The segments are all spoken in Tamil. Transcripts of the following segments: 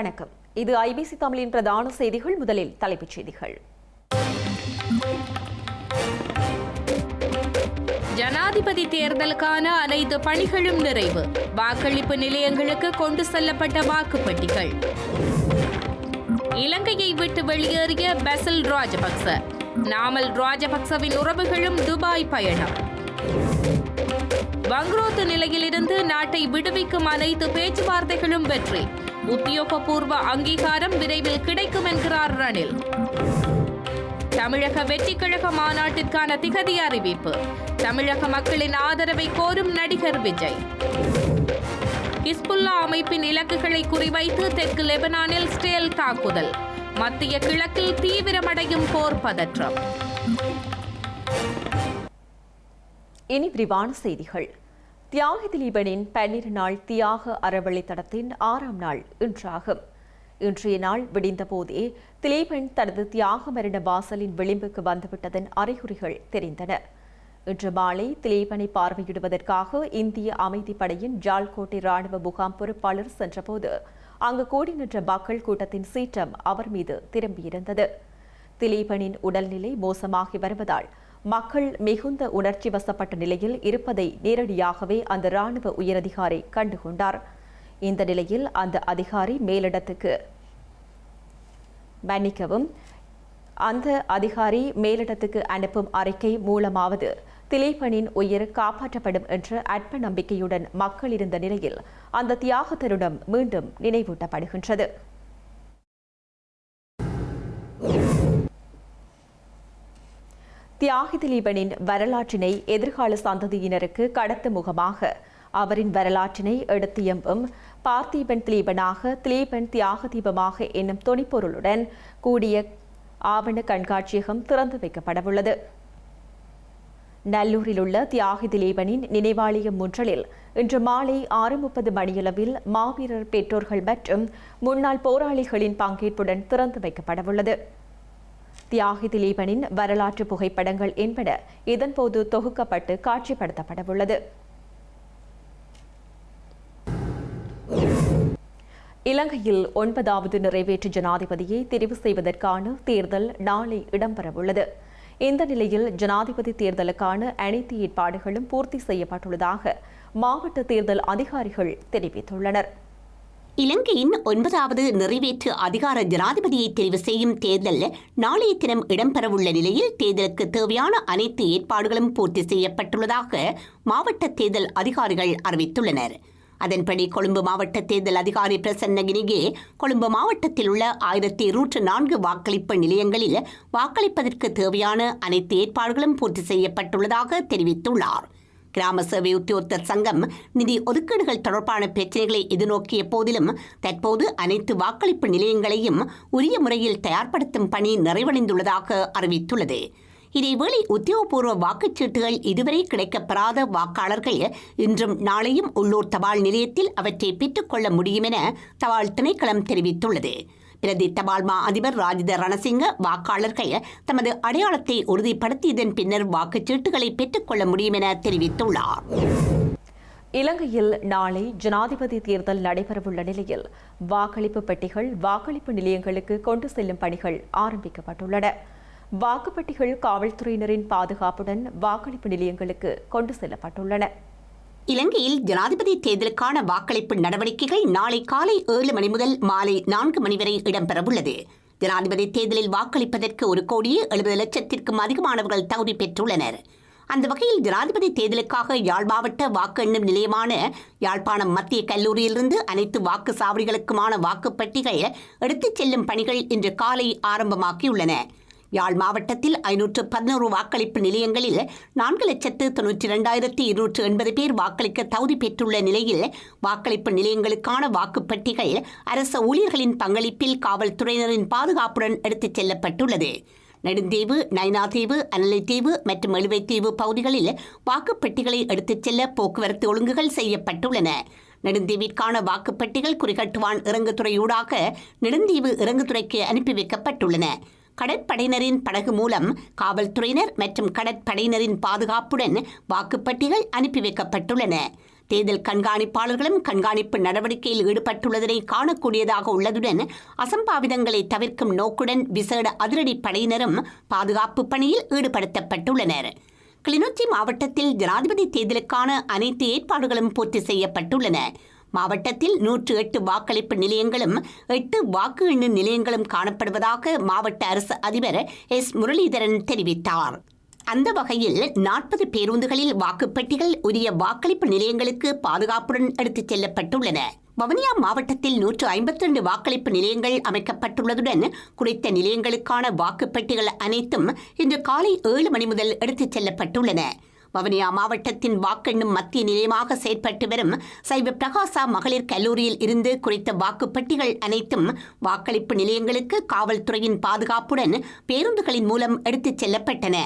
வணக்கம். இது ஐபிசி தமிழின் பிரதான செய்திகள். முதலில் தலைப்புச் செய்திகள். ஜனாதிபதி தேர்தலுக்கான அனைத்து பணிகளும் நிறைவு. வாக்களிப்பு நிலையங்களுக்கு கொண்டு செல்லப்பட்ட வாக்குப்பட்டிகள். இலங்கையை விட்டு வெளியேறிய பெசல் ராஜபக்ச. நாமல் ராஜபக்சவின் உறவுகளும் துபாய் பயணம். வங்குரோத்து நிலையிலிருந்து நாட்டை விடுவிக்கும் அனைத்து பேச்சுவார்த்தைகளும் வெற்றி. உத்தியோகபூர்வ அங்கீகாரம் விரைவில் கிடைக்கும் என்கிறார் ரணில். தமிழக வெற்றிக்கழக மாநாட்டிற்கான திகதி அறிவிப்பு. தமிழக மக்களின் ஆதரவை கோரும் நடிகர் விஜய். ஹிஸ்புல்லா அமைப்பின் இலக்குகளை குறிவைத்து தெற்கு லெபனானில் ஸ்டேல் தாக்குதல். மத்திய கிழக்கில் தீவிரமடையும் போர் பதற்றம். இனி விரிவான செய்திகள். தியாக திலீபனின் பன்னிரு நாள் தியாக அறவழி தடத்தின் ஆறாம் நாள் இன்றாகும். இன்றைய நாள் விடிந்த போதே திலீபன் தனது தியாக மரண வாசலின் விளிம்புக்கு வந்துவிட்டதன் அறிகுறிகள் தெரிந்தன. இன்று மாலை திலீபனை பார்வையிடுவதற்காக இந்திய அமைதிப்படையின் ஜால்கோட்டை ராணுவ முகாம் பொறுப்பாளர் சென்றபோது அங்கு கூடி நின்ற மக்கள் கூட்டத்தின் சீற்றம் அவர் மீது திரும்பியிருந்தது. திலீபனின் உடல்நிலை மோசமாகி வருவதால் மக்கள் மிகுந்த உணர்ச்சி வசப்பட்ட நிலையில் இருப்பதை நேரடியாகவே அந்த ராணுவ உயரதிகாரி கண்டுகொண்டார். இந்த நிலையில் அந்த அதிகாரி மேலிடத்துக்கு மன்னிக்கவும் அந்த அதிகாரி மேலிடத்துக்கு அனுப்பும் அறிக்கை மூலமாவது திலீபனின் உயிர் காப்பாற்றப்படும் என்ற அற்ப நம்பிக்கையுடன் மக்கள் இருந்த நிலையில் அந்த தியாக தருணம் மீண்டும் நினைவூட்டப்படுகின்றது. தியாகி திலீபனின் வரலாற்றினை எதிர்கால சந்ததியினருக்கு கடத்த முகமாக அவரின் வரலாற்றினை எடுத்து எம்பும் பார்த்தீபன் திலீபனாக திலீபன் தியாக தீபமாக என்னும் தொனிப்பொருளுடன் கூடிய ஆவண கண்காட்சியகம் திறந்து வைக்கப்படவுள்ளது. நல்லூரில் உள்ள தியாகி திலீபனின் நினைவாலயம் முன்றலில் இன்று மாலை ஆறு முப்பது மணியளவில் மாவீரர் பெற்றோர்கள் மற்றும் முன்னாள் போராளிகளின் பங்கேற்புடன் திறந்து வைக்கப்படவுள்ளது. தியாகி திலீபனின் வரலாற்று புகைப்படங்கள் என்பன இதன்போது தொகுக்கப்பட்டு காட்சிப்படுத்தப்படவுள்ளது. இலங்கையில் ஒன்பதாவது நிறைவேற்று ஜனாதிபதியை தெரிவு செய்வதற்கான தேர்தல் நாளை இடம்பெறவுள்ளது. இந்த நிலையில் ஜனாதிபதி தேர்தலுக்கான அனைத்து ஏற்பாடுகளும் பூர்த்தி செய்யப்பட்டுள்ளதாக மாவட்ட தேர்தல் அதிகாரிகள் தெரிவித்துள்ளனர். இலங்கையின் ஒன்பதாவது நிறைவேற்று அதிகார ஜனாதிபதியை தெரிவு செய்யும் தேர்தல் நாளைய தினம் இடம்பெறவுள்ள நிலையில் தேர்தலுக்கு தேவையான அனைத்து ஏற்பாடுகளும் பூர்த்தி செய்யப்பட்டுள்ளதாக மாவட்ட தேர்தல் அதிகாரிகள் அறிவித்துள்ளனர். அதன்படி கொழும்பு மாவட்ட தேர்தல் அதிகாரி பிரசன்ன கினிகே கொழும்பு மாவட்டத்தில் உள்ள ஆயிரத்தி இருநூற்று நான்கு வாக்களிப்பு நிலையங்களில் வாக்களிப்பதற்கு தேவையான அனைத்து ஏற்பாடுகளும் பூர்த்தி செய்யப்பட்டுள்ளதாக தெரிவித்துள்ளார். கிராம சேவை உத்தியோகத்தர் சங்கம் நிதி ஒதுக்கீடுகள் தொடர்பான பிரச்சனைகளை எதிர்நோக்கிய போதிலும் தற்போது அனைத்து வாக்களிப்பு நிலையங்களையும் உரிய முறையில் தயார்படுத்தும் பணி நிறைவடைந்துள்ளதாக அறிவித்துள்ளது. இதேவேளை உத்தியோகபூர்வ வாக்குச்சீட்டுகள் இதுவரை கிடைக்கப்பெறாத வாக்காளர்கள் இன்றும் நாளையும் உள்ளூர் தபால் நிலையத்தில் அவற்றை பெற்றுக்கொள்ள முடியும் என தபால் திணைக்களம் தெரிவித்துள்ளது. பிரதித்த பால்மா அதிபர் ராஜித ரணசிங்க வாக்காளர்கள் தமது அடையாளத்தை உறுதிப்படுத்தியதன் பின்னர் வாக்குச்சீட்டுகளை பெற்றுக்கொள்ள முடியும் என தெரிவித்துள்ளார். இலங்கையில் நாளை ஜனாதிபதி தேர்தல் நடைபெறவுள்ள நிலையில் வாக்களிப்பு பெட்டிகள் வாக்களிப்பு நிலையங்களுக்கு கொண்டு செல்லும் பணிகள் ஆரம்பிக்கப்பட்டுள்ளன. வாக்குப்பெட்டிகள் காவல்துறையினரின் பாதுகாப்புடன் வாக்களிப்பு நிலையங்களுக்கு கொண்டு செல்லப்பட்டுள்ளன. இலங்கையில் ஜனாதிபதி தேர்தலுக்கான வாக்களிப்பு நடவடிக்கைகள் நாளை காலை ஏழு மணி முதல் மாலை நான்கு மணி வரை இடம்பெறவுள்ளது. ஜனாதிபதி தேர்தலில் வாக்களிப்பதற்கு ஒரு கோடியே எழுபது லட்சத்திற்கும் அதிகமானவர்கள் தகுதி பெற்றுள்ளனர். அந்த வகையில் ஜனாதிபதி தேர்தலுக்காக யாழ் மாவட்ட வாக்கு எண்ணும் நிலையமான யாழ்ப்பாணம் மத்திய கல்லூரியிலிருந்து அனைத்து வாக்கு சாவடிகளுக்குமான வாக்குப்பட்டிகள் எடுத்துச் செல்லும் பணிகள் இன்று காலை ஆரம்பமாக்கியுள்ளன யாழ் மாவட்டத்தில் ஐநூற்று பதினோரு வாக்களிப்பு நிலையங்களில் நான்கு லட்சத்து தொன்னூற்றி இரண்டாயிரத்தி இருநூற்று எண்பது பேர் வாக்களிக்க தகுதி பெற்றுள்ள நிலையில் வாக்களிப்பு நிலையங்களுக்கான வாக்குப்பட்டிகள் அரச ஊழியர்களின் பங்களிப்பில் காவல்துறையினரின் பாதுகாப்புடன் எடுத்துச் செல்லப்பட்டுள்ளது. நெடுந்தீவு நைனாதீவு அனலைத்தீவு மற்றும் எழுவைத்தீவு பகுதிகளில் வாக்குப்பெட்டிகளை எடுத்துச் செல்ல போக்குவரத்து ஒழுங்குகள் செய்யப்பட்டுள்ளன. நெடுந்தீவிற்கான வாக்குப்பெட்டிகள் குறிகட்டுவான் இறங்குதுறையூடாக நெடுந்தீவு இறங்குதுறைக்கு அனுப்பி வைக்கப்பட்டுள்ளன. கடற்படையினரின் படகு மூலம் காவல்துறையினர் மற்றும் கடற்படையினரின் பாதுகாப்புடன் வாக்குப்பட்டிகள் அனுப்பி வைக்கப்பட்டுள்ளன. தேர்தல் கண்காணிப்பாளர்களும் கண்காணிப்பு நடவடிக்கையில் ஈடுபட்டுள்ளதனை காணக்கூடியதாக உள்ளதுடன் அசம்பாவிதங்களை தவிர்க்கும் நோக்குடன் விசேட அதிரடி படையினரும் பாதுகாப்பு பணியில் ஈடுபடுத்தப்பட்டுள்ளனர். கிளிநொச்சி மாவட்டத்தில் ஜனாதிபதி தேர்தலுக்கான அனைத்து ஏற்பாடுகளும் பூர்த்தி செய்யப்பட்டுள்ளன. மாவட்டத்தில் நூற்று எட்டு வாக்களிப்பு நிலையங்களும் எட்டு வாக்கு எண்ணும் நிலையங்களும் காணப்படுவதாக மாவட்ட அரசு அதிபர் எஸ் முரளிதரன் தெரிவித்தார். அந்த வகையில் நாற்பது பேருந்துகளில் வாக்குப்பெட்டிகள் உரிய வாக்களிப்பு நிலையங்களுக்கு பாதுகாப்புடன் எடுத்துச் செல்லப்பட்டுள்ளன. வவுனியா மாவட்டத்தில் நூற்று ஐம்பத்தி ரெண்டு வாக்களிப்பு நிலையங்கள் அமைக்கப்பட்டுள்ளதுடன் குறித்த நிலையங்களுக்கான வாக்குப்பெட்டிகள் அனைத்தும் இன்று காலை ஏழு மணி முதல் எடுத்துச் செல்லப்பட்டுள்ளன. வவுனியா மாவட்டத்தின் வாக்கெண்ணும் மத்திய நிலையமாக செயற்பட்டு வரும் சைவ பிரகாசா மகளிர் கல்லூரியில் இருந்து குறித்த வாக்குப்பட்டிகள் அனைத்தும் வாக்களிப்பு நிலையங்களுக்கு காவல்துறையின் பாதுகாப்புடன் பேருந்துகளின் மூலம் எடுத்துச் செல்லப்பட்டன.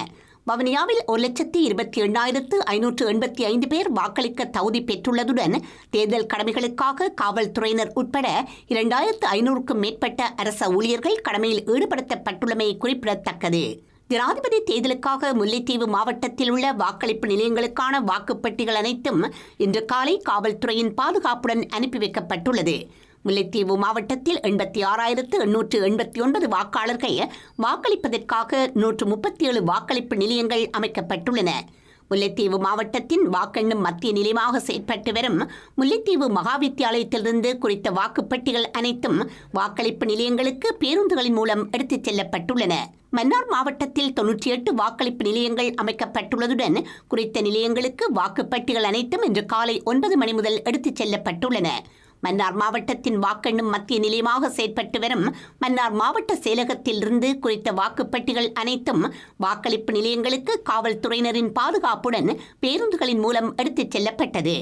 வவுனியாவில் ஒரு லட்சத்தி இருபத்தி எண்ணாயிரத்து ஐநூற்று எண்பத்தி ஐந்து பேர் வாக்களிக்க தகுதி பெற்றுள்ளதுடன் தேர்தல் கடமைகளுக்காக காவல்துறையினர் உட்பட இரண்டாயிரத்து ஐநூறுக்கும் மேற்பட்ட அரச ஊழியர்கள் கடமையில் ஈடுபடுத்தப்பட்டுள்ளமை குறிப்பிடத்தக்கது. ஜனாதிபதி தேர்தலுக்காக முல்லைத்தீவு மாவட்டத்தில் உள்ள வாக்களிப்பு நிலையங்களுக்கான வாக்குப்பட்டிகள் அனைத்தும் இன்று காலை காவல்துறையின் பாதுகாப்புடன் அனுப்பி வைக்கப்பட்டுள்ளது. முல்லைத்தீவு மாவட்டத்தில் எண்பத்தி ஆறாயிரத்து எண்ணூற்று எண்பத்தி ஒன்பது வாக்காளர்கள் வாக்களிப்பதற்காக நூற்று முப்பத்தி ஏழு வாக்களிப்பு நிலையங்கள் அமைக்கப்பட்டுள்ளன. முல்லைத்தீவு மாவட்டத்தின் வாக்கெண்ணும் மத்திய நிலையமாக செயற்பட்டு வரும் முல்லைத்தீவு மகாவித்தியாலயத்திலிருந்து குறித்த வாக்குப்பட்டிகள் அனைத்தும் வாக்களிப்பு நிலையங்களுக்கு பேருந்துகளின் மூலம் எடுத்துச் செல்லப்பட்டுள்ளன. மன்னார் மாவட்டத்தில் தொன்னூற்றி எட்டு வாக்களிப்பு நிலையங்கள் அமைக்கப்பட்டுள்ளதுடன் குறித்த நிலையங்களுக்கு வாக்குப்பட்டிகள் அனைத்தும் இன்று காலை ஒன்பது மணி முதல் எடுத்துச் செல்லப்பட்டுள்ளன. மன்னார் மாவட்டத்தின் வாக்கெண்ணும் மத்திய நிலையமாக செயற்பட்டு வரும் மன்னார் மாவட்ட செயலகத்திலிருந்து குறித்த வாக்குப்பட்டிகள் அனைத்தும் வாக்களிப்பு நிலையங்களுக்கு காவல்துறையினரின் பாதுகாப்புடன் பேருந்துகளின் மூலம் எடுத்துச் செல்லப்பட்டது.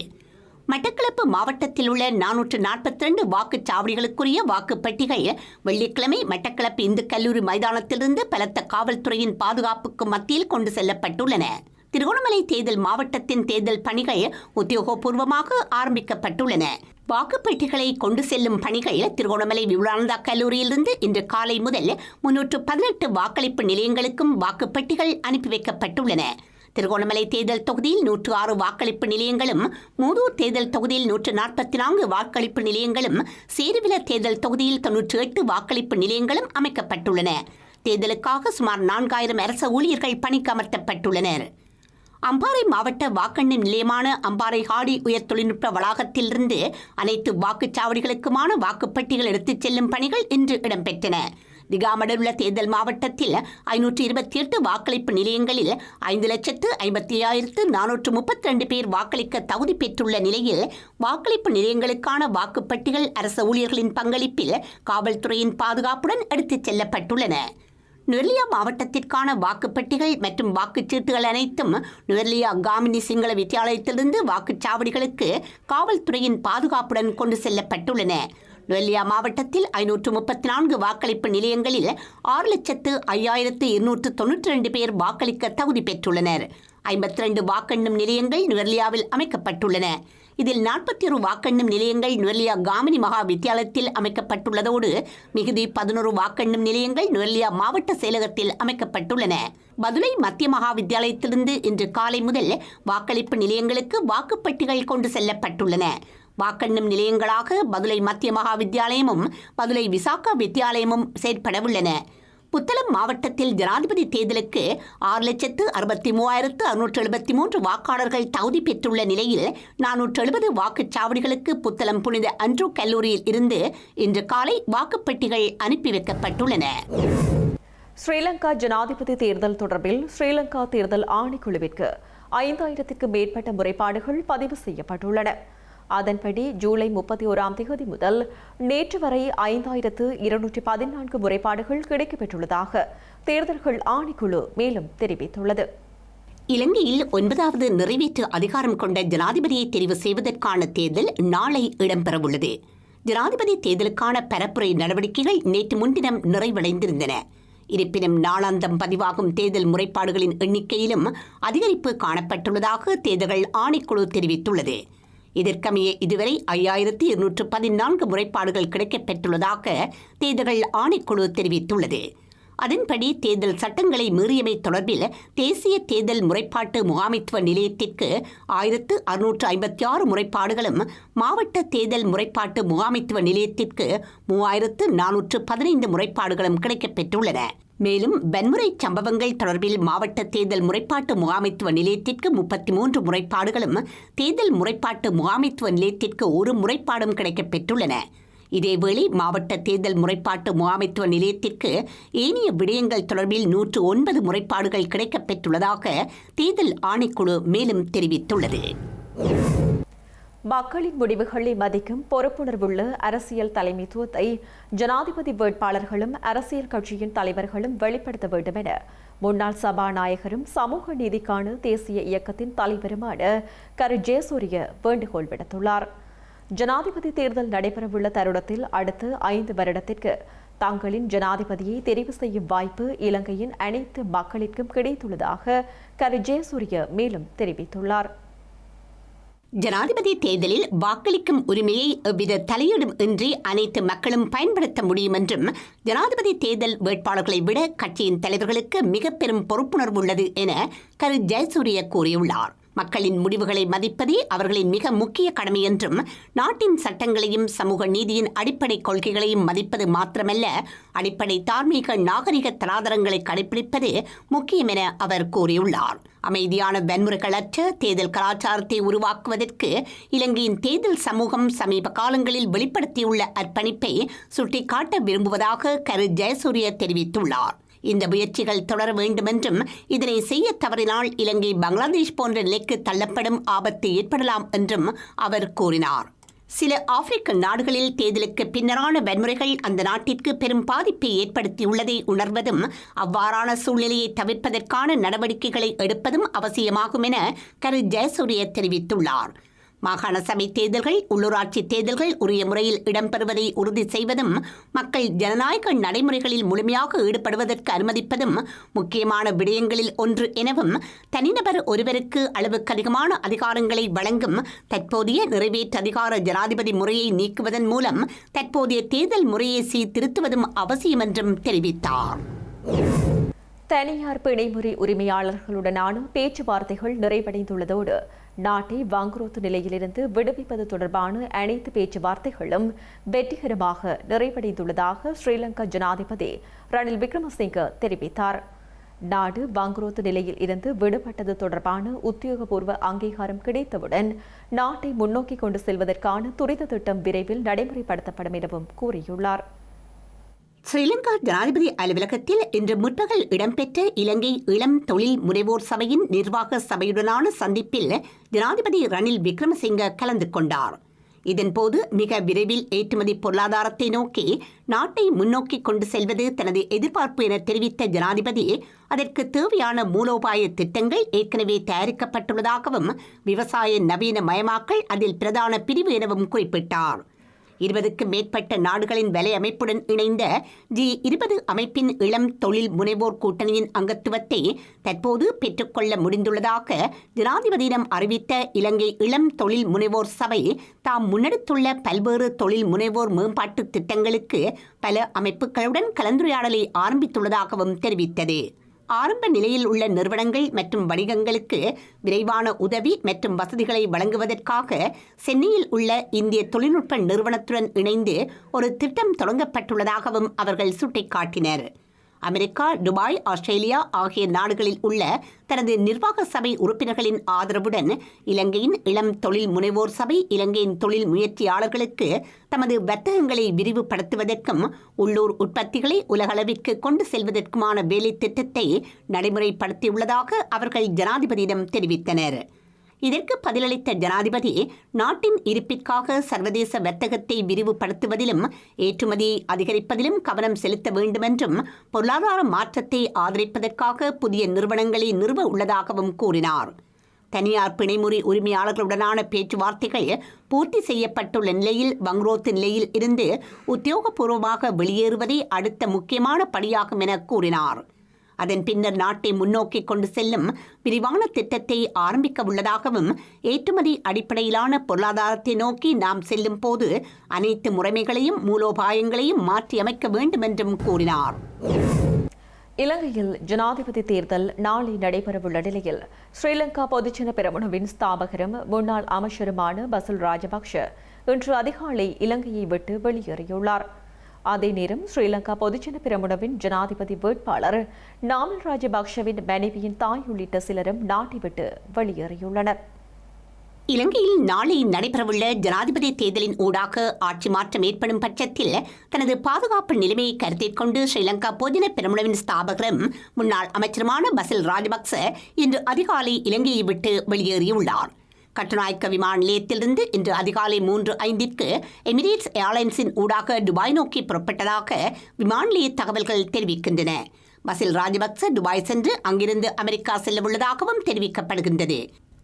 மட்டக்களப்பு மாவட்டத்தில் உள்ள நானூற்று நாற்பத்தி ரெண்டு வாக்குச்சாவடிகளுக்குரிய வாக்குப்பட்டிகள் வெள்ளிக்கிழமை மட்டக்களப்பு இந்து கல்லூரி மைதானத்திலிருந்து பலத்த காவல்துறையின் பாதுகாப்புக்கு மத்தியில் கொண்டு செல்லப்பட்டுள்ளன. திருகோணமலை தேர்தல் மாவட்டத்தின் தேர்தல் பணிகள் உத்தியோகபூர்வமாக ஆரம்பிக்கப்பட்டுள்ளன. வாக்குப்பெட்டிகளை கொண்டு செல்லும் பணிகள் திருகோணமலை விவளானந்தா கல்லூரியிலிருந்து இன்று காலை முதல் முன்னூற்று பதினெட்டு வாக்களிப்பு நிலையங்களுக்கும் வாக்குப்பெட்டிகள் அனுப்பி வைக்கப்பட்டுள்ளன. திருகோணமலை தேர்தல் தொகுதியில் நூற்று ஆறு வாக்களிப்பு நிலையங்களும் மூதூர் தேர்தல் தொகுதியில் நூற்று நாற்பத்தி நான்கு வாக்களிப்பு நிலையங்களும் சேருவில தேர்தல் தொகுதியில் தொன்னூற்றி எட்டு வாக்களிப்பு நிலையங்களும் அமைக்கப்பட்டுள்ளன. தேர்தலுக்காக சுமார் நான்காயிரம் அரச ஊழியர்கள் பணிக்கு அமர்த்தப்பட்டுள்ளனர். அம்பாறை மாவட்ட வாக்கெண்ணும் நிலையமான அம்பாறை ஹாடி உயர் தொழில்நுட்ப வளாகத்திலிருந்து அனைத்து வாக்குச்சாவடிகளுக்குமான வாக்குப்பட்டிகள் எடுத்துச் செல்லும் பணிகள் இன்று இடம்பெற்றன. திகாமடல் உள்ள தேர்தல் மாவட்டத்தில் ஐநூற்று இருபத்தி எட்டு வாக்களிப்பு நிலையங்களில் ஐந்து லட்சத்து ஐம்பத்தி ஐயாயிரத்து நானூற்று முப்பத்தி ரெண்டு பேர் வாக்களிக்க தகுதி பெற்றுள்ள நிலையில் வாக்களிப்பு நிலையங்களுக்கான வாக்குப்பட்டிகள் அரசு ஊழியர்களின் பங்களிப்பில் காவல்துறையின் பாதுகாப்புடன் எடுத்துச் செல்லப்பட்டுள்ளன. நுவர்லியா மாவட்டத்திற்கான வாக்குப்பெட்டிகள் மற்றும் வாக்குச்சீட்டுகள் அனைத்தும் நுவர்லியா காமினி சிங்கள வித்தியாலயத்திலிருந்து வாக்குச்சாவடிகளுக்கு காவல்துறையின் பாதுகாப்புடன் கொண்டு செல்லப்பட்டுள்ளன. நுவர்லியா மாவட்டத்தில் ஐநூற்று முப்பத்தி நான்கு வாக்களிப்பு நிலையங்களில் ஆறு லட்சத்து ஐயாயிரத்து இருநூற்று தொன்னூற்றி ரெண்டு பேர் வாக்களிக்க தகுதி பெற்றுள்ளனர். ஐம்பத்தி ரெண்டு வாக்கெண்ணும் நிலையங்கள் நுவர்லியாவில் அமைக்கப்பட்டுள்ளன. இதில் நாற்பத்தி ஒரு வாக்கெண்ணும் நிலையங்கள் நுவர்லியா காமினி மகா வித்தியாலயத்தில் அமைக்கப்பட்டுள்ளதோடு மிகுதி பதினோரு வாக்கெண்ணும் நிலையங்கள் நுவர்லியா மாவட்ட செயலகத்தில் அமைக்கப்பட்டுள்ளன. பதுளை மத்திய மகா வித்தியாலயத்திலிருந்து இன்று காலை முதல் வாக்களிப்பு நிலையங்களுக்கு வாக்குப்பட்டிகள் கொண்டு செல்லப்பட்டுள்ளன. வாக்கெண்ணும் நிலையங்களாக பதுளை மத்திய மகா வித்தியாலயமும் பதுளை விசாகா வித்தியாலயமும் செயற்படவுள்ளன. புத்தளம் மாவட்டத்தில் ஜனாதிபதி தேர்தலுக்கு ஆறு லட்சத்து அறுபத்தி மூவாயிரத்து அறுநூற்று எழுபத்தி மூன்று வாக்காளர்கள் தகுதி பெற்றுள்ள நிலையில் நானூற்று எழுபது வாக்குச்சாவடிகளுக்கு புத்தளம் புனித அன்று கல்லூரியில் இருந்து இன்று காலை வாக்குப்பெட்டிகள் அனுப்பி வைக்கப்பட்டுள்ளன. ஸ்ரீலங்கா ஜனாதிபதி தேர்தல் தொடர்பில் ஸ்ரீலங்கா தேர்தல் ஆணைக்குழுவிற்கு ஐந்தாயிரத்துக்கு மேற்பட்ட முறைப்பாடுகள் பதிவு செய்யப்பட்டுள்ளன. அதன்படி ஜூலை முப்பத்தி ஓராம் தேதி முதல் நேற்று வரை ஐந்தாயிரத்து இருநூற்றி பதினான்கு முறைப்பாடுகள் கிடைக்கப்பெற்றுள்ளதாக தேர்தல்கள் ஆணைக்குழு மேலும் தெரிவித்துள்ளது. இலங்கையில் ஒன்பதாவது நிறைவேற்று அதிகாரம் கொண்ட ஜனாதிபதியை தெரிவு செய்வதற்கான தேர்தல் நாளை இடம்பெறவுள்ளது. ஜனாதிபதி தேர்தலுக்கான பரப்புரை நடவடிக்கைகள் நேற்று முன்தினம் நிறைவடைந்திருந்தன. இருப்பினும் நாளாந்தம் பதிவாகும் தேர்தல் முறைப்பாடுகளின் எண்ணிக்கையிலும் அதிகரிப்பு காணப்பட்டுள்ளதாக தேர்தல்கள் ஆணைக்குழு தெரிவித்துள்ளது. இதற்கமைய இதுவரை ஐயாயிரத்தி இருநூற்று பதினான்கு முறைப்பாடுகள் கிடைக்கப்பெற்றுள்ளதாக தேர்தல்கள் ஆணைக்குழு தெரிவித்துள்ளது. அதன்படி தேர்தல் சட்டங்களை மீறியமை தொடர்பில் தேசிய தேர்தல் முறைப்பாட்டு முகாமைத்துவ நிலையத்திற்கு ஆயிரத்து அறுநூற்று ஐம்பத்தி ஆறு முறைப்பாடுகளும் மாவட்ட தேர்தல் முறைப்பாட்டு முகாமைத்துவ நிலையத்திற்கு மூவாயிரத்து நானூற்று பதினைந்து முறைப்பாடுகளும் கிடைக்கப்பெற்றுள்ளன. மேலும் வன்முறை சம்பவங்கள் தொடர்பில் மாவட்ட தேர்தல் முறைப்பாட்டு முகாமைத்துவ நிலையத்திற்கு முப்பத்தி மூன்று முறைப்பாடுகளும் தேர்தல் முறைப்பாட்டு முகாமைத்துவ நிலையத்திற்கு ஒரு முறைப்பாடும் கிடைக்கப்பெற்றுள்ளன இதேவேளை மாவட்ட தேர்தல் முறைப்பாட்டு முகாமைத்துவ நிலையத்திற்கு ஏனைய விடயங்கள் தொடர்பில் நூற்று ஒன்பது முறைப்பாடுகள் கிடைக்கப்பெற்றுள்ளதாக தேர்தல் ஆணைக்குழு மேலும் தெரிவித்துள்ளது. மக்களின் முடிவுகளை மதிக்கும் பொறுப்புணர்வுள்ள அரசியல் தலைமைத்துவத்தை ஜனாதிபதி வேட்பாளர்களும் அரசியல் கட்சியின் தலைவர்களும் வெளிப்படுத்த வேண்டும் என முன்னாள் சபாநாயகரும் சமூக நீதிக்கான தேசிய இயக்கத்தின் தலைவருமான கரு ஜெயசூரிய வேண்டுகோள் விடுத்துள்ளார். ஜனாதிபதி தேர்தல் நடைபெறவுள்ள தருணத்தில் அடுத்து ஐந்து வருடத்திற்கு தங்களின் ஜனாதிபதியை தெரிவு செய்யும் வாய்ப்பு இலங்கையின் அனைத்து மக்களிற்கும் கிடைத்துள்ளதாக கரு ஜெயசூரிய மேலும் தெரிவித்துள்ளார். ஜனாதிபதி தேர்தலில் வாக்களிக்கும் உரிமையை எவ்வித தலையீடும் இன்றி அனைத்து மக்களும் பயன்படுத்த முடியும் என்றும் ஜனாதிபதி தேர்தல் வேட்பாளர்களை விட கட்சியின் தலைவர்களுக்கு மிக பெரும் பொறுப்புணர்வு உள்ளது என கரு ஜெயசூரிய கூறியுள்ளார். மக்களின் முடிவுகளை மதிப்பதே அவர்களின் மிக முக்கிய கடமை என்றும் நாட்டின் சட்டங்களையும் சமூக நீதியின் அடிப்படை கொள்கைகளையும் மதிப்பது மாத்திரமல்ல அடிப்படை தார்மீக நாகரிக தராதரங்களை கடைபிடிப்பது முக்கியம் என அவர் கூறியுள்ளார். அமைதியான வன்முறைகளற்ற தேர்தல் கலாச்சாரத்தை உருவாக்குவதற்கு இலங்கையின் தேர்தல் சமூகம் சமீப காலங்களில் வெளிப்படுத்தியுள்ள அர்ப்பணிப்பை சுட்டிக்காட்ட விரும்புவதாக கரு ஜெயசூரிய தெரிவித்துள்ளார். இந்த முயற்சிகள் தொடர வேண்டுமென்றும் இதனை செய்ய தவறினால் இலங்கை பங்களாதேஷ் போன்ற நிலைக்கு தள்ளப்படும் ஆபத்து ஏற்படலாம் என்றும் அவர் கூறினார். சில ஆப்பிரிக்க நாடுகளில் தேர்தலுக்கு பின்னரான வன்முறைகள் அந்த நாட்டிற்கு பெரும் பாதிப்பை ஏற்படுத்தியுள்ளதை உணர்வதும் அவ்வாறான சூழ்நிலையை தவிர்ப்பதற்கான நடவடிக்கைகளை எடுப்பதும் அவசியமாகும் என கரு ஜெயசூரிய தெரிவித்துள்ளார். மாகாண சபை தேர்தல்கள் உள்ளூராட்சி தேர்தல்கள் உரிய முறையில் இடம்பெறுவதை உறுதி செய்வதும் மக்கள் ஜனநாயக நடைமுறைகளில் முழுமையாக ஈடுபடுவதற்கு அனுமதிப்பதும் முக்கியமான விடயங்களில் ஒன்று எனவும் தனிநபர் ஒருவருக்கு அளவுக்கு அதிகமான அதிகாரங்களை வழங்கும் தற்போதைய நிறைவேற்று அதிகார ஜனாதிபதி முறையை நீக்குவதன் மூலம் தற்போதைய தேர்தல் முறையை சீர்திருத்துவதும் அவசியம் என்றும் தெரிவித்தார். தனியார் பிணைமுறை உரிமையாளர்களுடனான பேச்சுவார்த்தைகள் நிறைவடைந்துள்ளதோடு நாட்டை வாங்குரோத்து நிலையிலிருந்து விடுவிப்பது தொடர்பான அனைத்து பேச்சுவார்த்தைகளும் வெற்றிகரமாக நிறைவடைந்துள்ளதாக ஸ்ரீலங்கா ஜனாதிபதி ரணில் விக்ரமசிங்க தெரிவித்தார். நாடு வாங்குரோத்து நிலையில் இருந்து விடுபட்டது தொடர்பான உத்தியோகபூர்வ அங்கீகாரம் கிடைத்தவுடன் நாட்டை முன்னோக்கி கொண்டு செல்வதற்கான துரித திட்டம் விரைவில் நடைமுறைப்படுத்தப்படும் எனவும் கூறியுள்ளார். ஸ்ரீலங்கா ஜனாதிபதி அலுவலகத்தில் இன்று முற்பகல் இடம்பெற்ற இலங்கை இளம் தொழில் முனைவோர் சபையின் நிர்வாக சபையுடனான சந்திப்பில் ஜனாதிபதி ரணில் விக்ரமசிங்க கலந்து கொண்டார். இதன்போது மிக விரைவில் ஏற்றுமதி பொருளாதாரத்தை நோக்கி நாட்டை முன்னோக்கி கொண்டு செல்வது தனது எதிர்பார்ப்பு என தெரிவித்த ஜனாதிபதி அதற்கு தேவையான மூலோபாய திட்டங்கள் ஏற்கனவே தயாரிக்கப்பட்டுள்ளதாகவும் விவசாய நவீன மயமாக்கல் அதில் பிரதான பிரிவு எனவும் குறிப்பிட்டார். இருபதுக்கு மேற்பட்ட நாடுகளின் வலை அமைப்புடன் இணைந்த ஜி இருபது அமைப்பின் இளம் தொழில் முனைவோர் கூட்டணியின் அங்கத்துவத்தை தற்போது பெற்றுக்கொள்ள முடிந்துள்ளதாக ஜனாதிபதியிடம் அறிவித்த இலங்கை இளம் தொழில் முனைவோர் சபை தாம் முன்னெடுத்துள்ள பல்வேறு தொழில் முனைவோர் மேம்பாட்டு திட்டங்களுக்கு பல அமைப்புகளுடன் கலந்துரையாடலை ஆரம்பித்துள்ளதாகவும் தெரிவித்தது. ஆரம்ப நிலையில் உள்ள நிறுவனங்கள் மற்றும் வணிகங்களுக்கு விரைவான உதவி மற்றும் வசதிகளை வழங்குவதற்காக சென்னையில் உள்ள இந்திய தொழில்நுட்ப நிறுவனத்துடன் இணைந்து ஒரு திட்டம் தொடங்கப்பட்டுள்ளதாகவும் அவர்கள் சுட்டிக்காட்டினர். அமெரிக்கா துபாய் ஆஸ்திரேலியா ஆகிய நாடுகளில் உள்ள தனது நிர்வாக சபை உறுப்பினர்களின் ஆதரவுடன் இலங்கையின் இளம் தொழில் முனைவோர் சபை இலங்கையின் தொழில் முயற்சியாளர்களுக்கு தமது வர்த்தகங்களை விரிவுபடுத்துவதற்கும் உள்ளூர் உற்பத்திகளை உலகளவிற்கு கொண்டு செல்வதற்குமான வேலை திட்டத்தை நடைமுறைப்படுத்தியுள்ளதாக அவர்கள் ஜனாதிபதியிடம் தெரிவித்தனர். இதற்கு பதிலளித்த ஜனாதிபதி நாட்டின் இருப்பிற்காக சர்வதேச வர்த்தகத்தை விரிவுபடுத்துவதிலும் ஏற்றுமதியை அதிகரிப்பதிலும் கவனம் செலுத்த வேண்டுமென்றும் பொருளாதார மாற்றத்தை ஆதரிப்பதற்காக புதிய நிறுவனங்களை நிறுவ உள்ளதாகவும் கூறினார். தனியார் பிணைமுறி உரிமையாளர்களுடனான பேச்சுவார்த்தைகள் பூர்த்தி செய்யப்பட்டுள்ள நிலையில் வங்குரோத்து நிலையில் இருந்து உத்தியோகபூர்வமாக வெளியேறுவதே அடுத்த முக்கியமான படியாகும் என கூறினார். அதன் பின்னர் நாட்டை முன்னோக்கி கொண்டு செல்லும் விரிவான திட்டத்தை ஆரம்பிக்க உள்ளதாகவும் ஏற்றுமதி அடிப்படையிலான பொருளாதாரத்தை நோக்கி நாம் செல்லும் போது அனைத்து முறைமைகளையும் மூலோபாயங்களையும் மாற்றியமைக்க வேண்டும் என்றும் கூறினார். இலங்கையில் ஜனாதிபதி தேர்தல் நாளை நடைபெறவுள்ள நிலையில் ஸ்ரீலங்கா பொதுஜன பெரமுனவின் ஸ்தாபகரும் முன்னாள் அமைச்சருமான பசுல் ராஜபக்ஷ இன்று அதிகாலை இலங்கையை விட்டு வெளியேறியுள்ளார். அதே நேரம் ஸ்ரீலங்கா பொதுஜன பெரமுனவின் ஜனாதிபதி வேட்பாளர் நாமல் ராஜபக்ஷவின் மனைவியின் தாய் உள்ளிட்ட சிலரும் நாட்டை விட்டு வெளியேறியுள்ளனர். இலங்கையில் நாளை நடைபெறவுள்ள ஜனாதிபதி தேர்தலின் ஊடாக ஆட்சி மாற்றம் ஏற்படும் பட்சத்தில் தனது பாதுகாப்பு நிலைமையை கருத்தில் கொண்டு ஸ்ரீலங்கா பொதுஜன பெருமுனவின் ஸ்தாபகரும் முன்னாள் அமைச்சருமான பசில் ராஜபக்ச இன்று அதிகாலை இலங்கையை விட்டு வெளியேறியுள்ளார். கட்டுநாயக்க விமான நிலையத்திலிருந்து இன்று அதிகாலை மூன்று ஐந்திற்கு எமிரேட்ஸ் ஏர்லைன்ஸின் ஊடாக துபாய் நோக்கி புறப்பட்டதாக விமான நிலைய தகவல்கள் தெரிவிக்கின்றன. பசில் ராஜபக்ச துபாய் சென்று அங்கிருந்து அமெரிக்கா செல்லவுள்ளதாகவும் தெரிவிக்கப்படுகின்றது.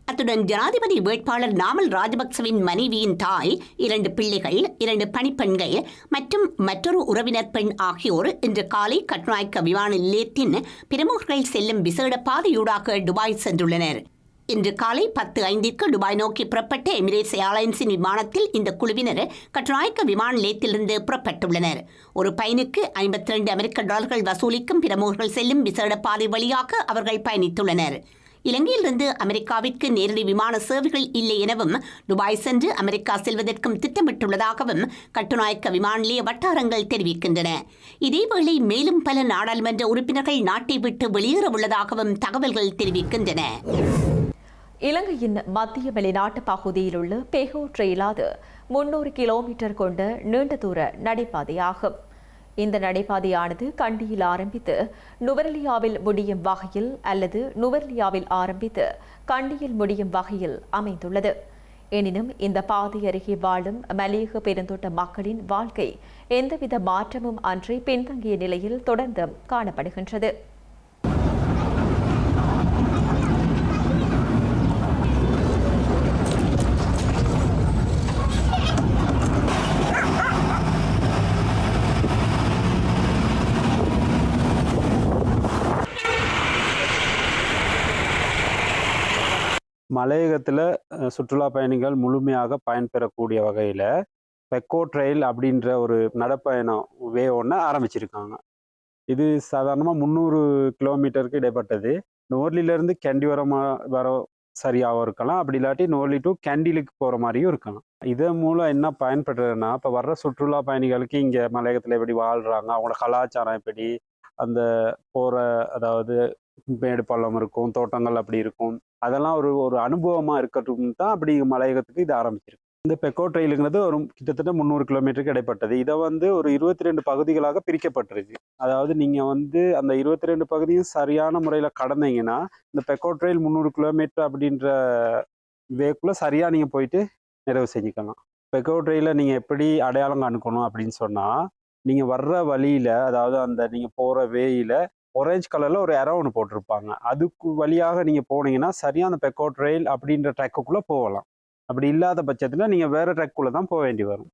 அத்துடன் ஜனாதிபதி வேட்பாளர் நாமல் ராஜபக்சவின் மனைவியின் தாய் இரண்டு பிள்ளைகள் இரண்டு பணிப்பெண்கள் மற்றும் மற்றொரு உறவினர் பெண் ஆகியோர் இன்று காலை கட்நாயக்க விமான நிலையத்தின் பிரமுகர்கள் செல்லும் விசேட பாதையூடாக துபாய் சென்றுள்ளனர். இன்று காலை பத்து ஐந்திற்கு துபாய் நோக்கி புறப்பட்ட எமிரேட்ஸ் ஏர்லைன்ஸின் விமானத்தில் இந்த குழுவினர் கட்டுநாயக்க விமான நிலையத்திலிருந்து புறப்பட்டுள்ளனர். ஒரு பயனுக்கு ஐம்பத்தி ரெண்டு அமெரிக்க டாலர்கள் வசூலிக்கும் பிரமுகர்கள் செல்லும் விசேட பாதை வழியாக அவர்கள் பயணித்துள்ளனர். இலங்கையிலிருந்து அமெரிக்காவிற்கு நேரடி விமான சேவைகள் இல்லை எனவும் துபாய் சென்று அமெரிக்கா செல்வதற்கும் திட்டமிட்டுள்ளதாகவும் கட்டுநாயக்க விமான நிலைய வட்டாரங்கள் தெரிவிக்கின்றன. இதேவேளை மேலும் பல நாடாளுமன்ற உறுப்பினர்கள் நாட்டை விட்டு வெளியேற உள்ளதாகவும் தகவல்கள் தெரிவிக்கின்றன. இலங்கையின் மத்திய வெளிநாட்டு பகுதியில் உள்ள பெகோற்று இல்லாத முன்னூறு கிலோமீட்டர் கொண்ட நீண்ட தூர நடைபாதையாகும். இந்த நடைபாதையானது கண்டியில் ஆரம்பித்து நுவரலியாவில் முடியும் வகையில் அல்லது நுவரலியாவில் ஆரம்பித்து கண்டியில் முடியும் வகையில் அமைந்துள்ளது. எனினும் இந்த பாதை அருகே வாழும் மலையக பெருந்தோட்ட மக்களின் வாழ்க்கை எந்தவித மாற்றமும் அன்றி பின்தங்கிய நிலையில் தொடர்ந்தும் காணப்படுகின்றது. மலையகத்தில் சுற்றுலா பயணிகள் முழுமையாக பயன்பெறக்கூடிய வகையில் பெக்கோ ட்ரெயில் அப்படின்ற ஒரு நடைப்பயணம் வே ஒன்று ஆரம்பிச்சிருக்காங்க. இது சாதாரணமாக முந்நூறு கிலோமீட்டருக்கு இடைப்பட்டது. நோர்லிலேருந்து கேண்டி வர வர சரியாகவும் இருக்கலாம். அப்படி இல்லாட்டி நோர்லி டு கேண்டிலுக்கு போகிற மாதிரியும் இருக்கலாம். இதன் மூலம் என்ன பயன்படுறதுன்னா இப்போ வர்ற சுற்றுலா பயணிகளுக்கு இங்கே மலையகத்தில் எப்படி வாழ்கிறாங்க அவங்களோட கலாச்சாரம் எப்படி அந்த போகிற அதாவது மேடு பள்ளம் இருக்கும் தோட்டங்கள் அப்படி இருக்கும். அதெல்லாம் ஒரு ஒரு அனுபவமாக இருக்கட்டும் தான் அப்படி மலையகத்துக்கு இது ஆரம்பிச்சிருக்கு. இந்த பெக்கோ ட்ரெயிலுங்கிறது ஒரு கிட்டத்தட்ட முந்நூறு கிலோமீட்டருக்கு இடைப்பட்டது இதை வந்து ஒரு இருபத்தி ரெண்டு பகுதிகளாக பிரிக்கப்பட்டிருக்கு. அதாவது நீங்கள் வந்து அந்த இருபத்தி ரெண்டு பகுதியும் சரியான முறையில் கடந்தீங்கன்னா இந்த பெக்கோ ட்ரெயில் முந்நூறு கிலோமீட்டர் அப்படின்ற வேக்குள்ளே சரியாக நீங்கள் போயிட்டு நிறைவு செஞ்சுக்கலாம். பெக்கோ ட்ரெயிலில் நீங்கள் எப்படி அடையாளம் காணுக்கணும் அப்படின்னு சொன்னால் நீங்கள் வர்ற வழியில் அதாவது அந்த நீங்கள் போகிற வேயில் ஒரேஞ்ச் கலரில் ஒரு இடம் ஒன்று போட்டிருப்பாங்க. அதுக்கு வழியாக நீங்கள் போனீங்கன்னா சரியாக அந்த பெக்கோ ட்ரெயில் அப்படின்ற ட்ரெக்குக்குள்ளே போகலாம். அப்படி இல்லாத பட்சத்தில் நீங்கள் வேறு ட்ரெக்குள்ளே தான் போக வேண்டி வரும்.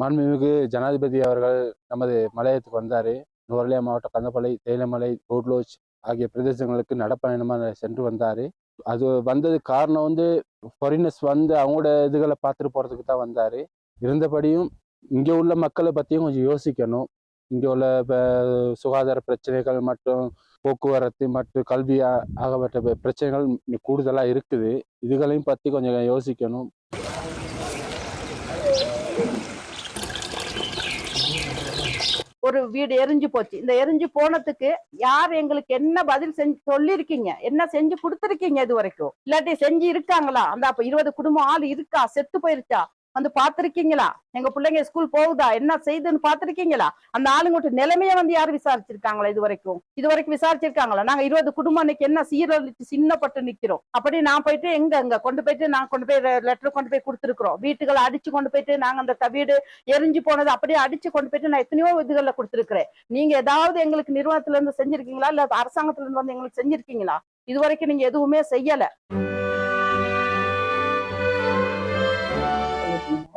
மாண்புமிகு ஜனாதிபதி அவர்கள் நமது மலையத்துக்கு வந்தார். நுவரலியா மாவட்டம் கந்தப்பளை தேயிலமலை ரோட்லோச் ஆகிய பிரதேசங்களுக்கு நடப்பயணமாக சென்று வந்தார். அது வந்தது காரணம் வந்து ஃபாரினர்ஸ் வந்து அவங்களோட இதுகளை பார்த்துட்டு போகிறதுக்கு தான் வந்தார். இருந்தபடியும் இங்கே உள்ள மக்களை பற்றியும் கொஞ்சம் யோசிக்கணும். இங்கே உள்ள இப்போ சுகாதார பிரச்சனைகள் மற்றும் போக்குவரத்து மற்றும் கல்வி ஆகப்பட்ட பிரச்சனைகள் கூடுதலாக இருக்குது. இதுகளையும் பற்றி கொஞ்சம் யோசிக்கணும். ஒரு வீடு எரிஞ்சு போச்சு. இந்த எரிஞ்சு போனதுக்கு யார் எங்களுக்கு என்ன பதில் செஞ்சு சொல்லிருக்கீங்க? என்ன செஞ்சு கொடுத்துருக்கீங்க இது வரைக்கும்? இல்லாட்டி செஞ்சு இருக்காங்களா? அந்த அப்ப இருபது குடும்பம் ஆள் இருக்கா? செத்து போயிருச்சா? வந்து பாத்திருக்கீங்களா எங்க பிள்ளைங்க ஸ்கூல் போகுதா? என்ன செய்யுதுன்னு பாத்திருக்கீங்களா அந்த ஆளுங்கட்டு நிலைமைய வந்து யாரும் விசாரிச்சிருக்காங்களா இது வரைக்கும் இது வரைக்கும் விசாரிச்சிருக்காங்களா? நாங்க இருபது குடும்பம் இன்னைக்கு என்ன சீரழிச்சு சின்னப்பட்டு நிக்கிறோம். அப்படி நான் போயிட்டு எங்க அங்க கொண்டு போயிட்டு நான் கொண்டு போய் லெட்டர் கொண்டு போய் கொடுத்துருக்குறோம். வீட்டுகளை அடிச்சு கொண்டு போயிட்டு நாங்க அந்த வீடு எரிஞ்சு போனது அப்படியே அடிச்சு கொண்டு போயிட்டு நான் எத்தனையோ இதுகளில் கொடுத்துருக்குறேன். நீங்க ஏதாவது எங்களுக்கு நிறுவனத்துல இருந்து செஞ்சிருக்கீங்களா? இல்ல அரசாங்கத்துல இருந்து வந்து எங்களுக்கு செஞ்சிருக்கீங்களா? இது வரைக்கும் நீங்க எதுவுமே செய்யல.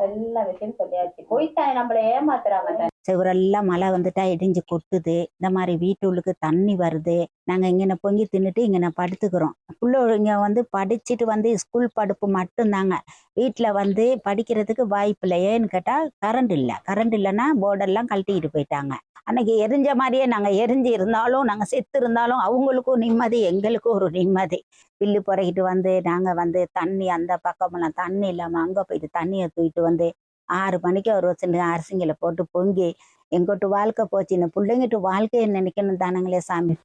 எல்லா விஷயம் சொல்லியாச்சு. போய்த்தானே நம்மள ஏமாத்துறாங்க செவரெல்லாம் மழை வந்துட்டா இடிஞ்சு கொட்டுது. இந்த மாதிரி வீட்டுள்ளுக்கு தண்ணி வருது. நாங்கள் இங்கே பொங்கி தின்னுட்டு இங்கே படுத்துக்கிறோம். பிள்ளைங்க வந்து படிச்சுட்டு வந்து ஸ்கூல் படிப்பு மட்டும்தாங்க வீட்டில் வந்து படிக்கிறதுக்கு வாய்ப்பு இல்லை ஏன்னு கேட்டால் கரண்ட் இல்லை. கரண்ட் இல்லைன்னா போர்டெல்லாம் கழட்டிக்கிட்டு போயிட்டாங்க. அன்னைக்கு எரிஞ்ச மாதிரியே நாங்கள் எரிஞ்சு இருந்தாலும் நாங்கள் செத்து இருந்தாலும் அவங்களுக்கும் நிம்மதி எங்களுக்கும் ஒரு நிம்மதி. பில்லு புறக்கிட்டு வந்து நாங்கள் வந்து தண்ணி அந்த பக்கமெல்லாம் தண்ணி இல்லாமல் அங்கே போயிட்டு தண்ணியை தூக்கிட்டு வந்து ஆறு மணிக்கு ஒரு சின்ன அரிசிங்களை போட்டு பொங்கி எங்கிட்ட வாழ்க்கை போச்சு. இந்த பிள்ளைங்கிட்ட வாழ்க்கையை நினைக்கணும் தானங்களே சாமி.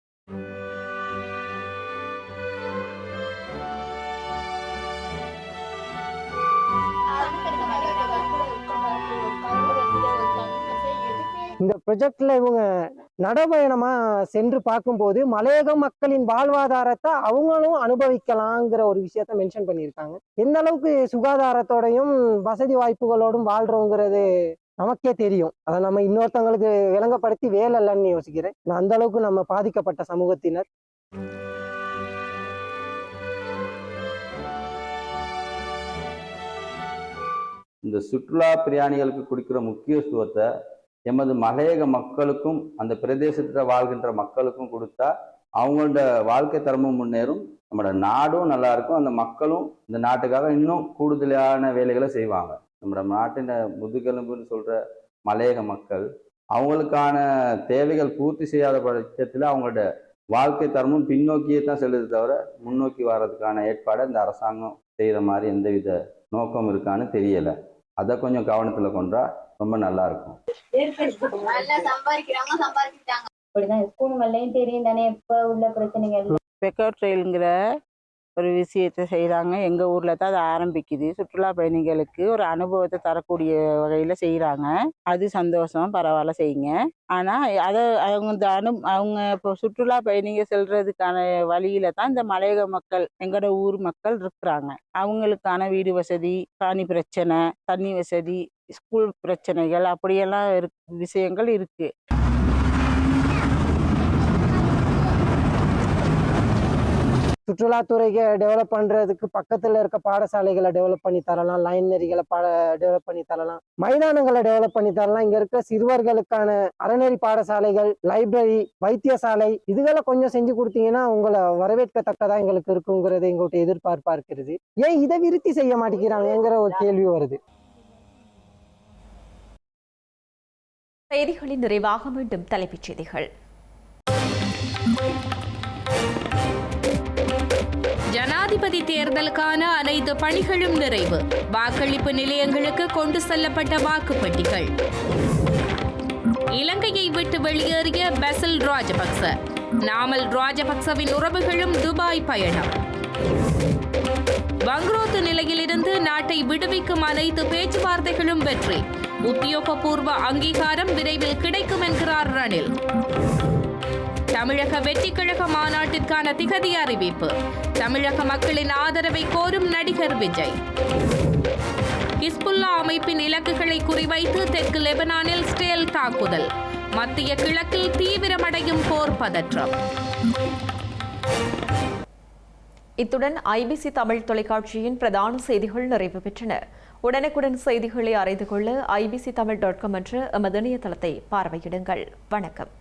இந்த ப்ரொஜெக்ட்ல இவங்க நடைபயணமாக சென்று பார்க்கும்போது மலையக மக்களின் வாழ்வாதாரத்தை அவங்களும் அனுபவிக்கலாங்கிற ஒரு விஷயத்த மென்ஷன் பண்ணியிருக்காங்க. எந்த அளவுக்கு சுகாதாரத்தோடையும் வசதி வாய்ப்புகளோடும் வாழ்றோங்கிறது நமக்கே தெரியும். அதை நம்ம இன்னொருத்தவங்களுக்கு விளங்கப்படுத்தி வேலை இல்லைன்னு யோசிக்கிறேன். நான் அந்த அளவுக்கு நம்ம பாதிக்கப்பட்ட சமூகத்தினர். இந்த சுற்றுலா பிரயாணிகளுக்கு கொடுக்கிற முக்கியத்துவத்தை எமது மலையக மக்களுக்கும் அந்த பிரதேசத்தில் வாழ்கின்ற மக்களுக்கும் கொடுத்தா அவங்களோட வாழ்க்கை தரமும் முன்னேறும். நம்மளோட நாடும் நல்லா இருக்கும். அந்த மக்களும் இந்த நாட்டுக்காக இன்னும் கூடுதலான வேலைகளை செய்வாங்க. நம்மளோட நாட்டின் முதுகெலும்புன்னு சொல்ற மலையக மக்கள் அவங்களுக்கான தேவைகள் பூர்த்தி செய்யாத பட்சத்தில் அவங்களோட வாழ்க்கை தரமும் பின்னோக்கியே தான் செல்லுது தவிர முன்னோக்கி வர்றதுக்கான ஏற்பாடை இந்த அரசாங்கம் செய்கிற மாதிரி எந்தவித நோக்கம் இருக்கான்னு தெரியலை. அதை கொஞ்சம் கவனத்தில் கொண்டா ரொம்ப நல்லா இருக்கும். இப்படிதான் ஸ்கூலுங்கள்லயும் தெரியும் தானே இப்ப உள்ள பிரச்சனைகள். பெக்கோ ட்ரெயிலுங்கிற ஒரு விஷயத்தை செய்கிறாங்க எங்கள் ஊரில் தான் அது ஆரம்பிக்குது. சுற்றுலா பயணிகளுக்கு ஒரு அனுபவத்தை தரக்கூடிய வகையில் செய்கிறாங்க அது சந்தோஷம் பரவாயில்ல செய்யுங்க. ஆனால் அதை அவங்க இந்த அனு அவங்க இப்போ சுற்றுலா பயணிகள் செல்றதுக்கான வழியில தான் இந்த மலையக மக்கள் எங்களோட ஊர் மக்கள் இருக்கிறாங்க. அவங்களுக்கான வீடு வசதி காணி பிரச்சனை தண்ணி வசதி ஸ்கூல் பிரச்சனைகள் அப்படியெல்லாம் இரு விஷயங்கள் இருக்குது சுற்றுலாத்துறைக்கு டெவலப் பண்றதுக்கு பக்கத்துல இருக்க பாடசாலைகளை டெவலப் பண்ணி தரலாம். லைன் நெறிகளை பாட டெவலப் பண்ணி தரலாம். மைதானங்களை டெவலப் பண்ணி தரலாம். இங்க இருக்க சிறுவர்களுக்கான அறநெறி பாடசாலைகள் லைப்ரரி வைத்தியசாலை இதுகளை கொஞ்சம் செஞ்சு கொடுத்தீங்கன்னா உங்களை வரவேற்கத்தக்கதாக எங்களுக்கு இருக்குங்கிறது எங்கள்கிட்ட எதிர்பார்ப்பா இருக்கிறது. ஏன் இதை விருத்தி செய்ய மாட்டேங்கிறாங்கங்கிற ஒரு கேள்வி வருது. செய்திகளின் நிறைவாக மீண்டும் தலைப்புச் செய்திகள். ஜனாதிபதி தேர்தலுக்கான அனைத்து பணிகளும் நிறைவு. வாக்களிப்பு நிலையங்களுக்கு கொண்டு செல்லப்பட்ட வாக்குப்பெட்டிகள். இலங்கையை விட்டு வெளியேறிய பெசல் ராஜபக்ச. நாமல் ராஜபக்சவின் உறவுகளும் துபாய் பயணம். வங்குரோத்து நிலையிலிருந்து நாட்டை விடுவிக்கும் அனைத்து பேச்சுவார்த்தைகளும் வெற்றி. உத்தியோகபூர்வ அங்கீகாரம் விரைவில் கிடைக்கும் என்கிறார் ரணில். தமிழக வெற்றி கழக மாநாட்டிற்கான திகதி அறிவிப்பு. தமிழக மக்களின் ஆதரவை கோரும் நடிகர் விஜய். ஹிஸ்புல்லா அமைப்பின் இலக்குகளை குறிவைத்து தெற்கு லெபனானில் ஸ்டேல் தாக்குதல். மத்திய கிழக்கில் தீவிரமடையும் போர் பதற்றம். இத்துடன் ஐபிசி தமிழ் தொலைக்காட்சியின் பிரதான செய்திகள் நிறைவு பெற்றன. உடனுக்குடன் செய்திகளை அறிந்து கொள்ள ஐபிசி தமிழ் டாட் காம் என்ற எமது இணையதளத்தை பார்வையிடுங்கள். வணக்கம்.